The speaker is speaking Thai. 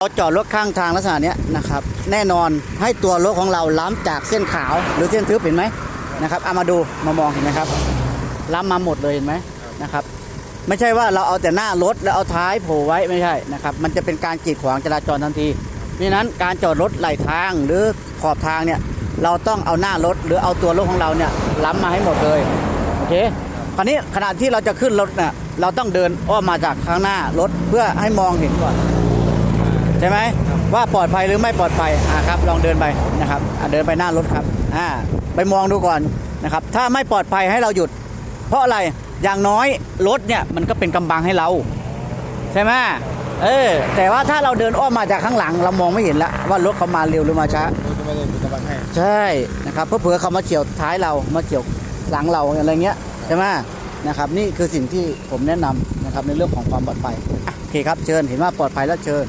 เราจอดรถข้างทางลักษณะนี้นะครับ แน่นอนให้ตัวรถของเราล้ำจากเส้นขาวหรือเส้นทึบเห็นไหมนะครับเอามาดูมามองเห็นไหมครับ ล้ำมาหมดเลยเห็นไหมนะครับ ไม่ใช่ว่าเราเอาแต่หน้ารถแล้วเอาท้ายโผล่ไว้ไม่ใช่นะครับ มันจะเป็นการกีดขวางจราจรทันทีเพราะฉะนั้นการจอดรถไหลทางหรือขอบทางเนี่ยเราต้องเอาหน้ารถหรือเอาตัวรถของเราเนี่ยล้ำมาให้หมดเลยโอเคคราวนี้ขณะที่เราจะขึ้นรถเนี่ยเราต้องเดินอ้อมมาจากข้างหน้ารถเพื่อให้มองเห็นก่อน ใช่ไหมว่าปลอดภัยหรือไม่ปลอดภัยอ่าครับ ลองเดินไปนะครับอ่าเดินไปหน้ารถครับอ่าไปมองดูก่อนนะครับ ถ้าไม่ปลอดภัยให้เราหยุด เพราะอะไรอย่างน้อยรถเนี่ยมันก็เป็นกำบังให้เรา ใช่ไหมเออแต่ว่าถ้าเราเดินอ้อมมาจากข้างหลัง เรามองไม่เห็นแล้วว่ารถเขามาเร็วหรือมาช้ารถจะไม่ได้เป็นกำลังให้ใช่นะครับเพื่อเผื่อๆเขามาเฉียวท้ายเรามาเฉียวหลังเราอะไรเงี้ยใช่ไหมนะครับนี่คือสิ่งที่ผมแนะนำนะครับในเรื่องของความปลอดภัยอะโอเคครับเชิญเห็นว่าปลอดภัยแล้วเชิญ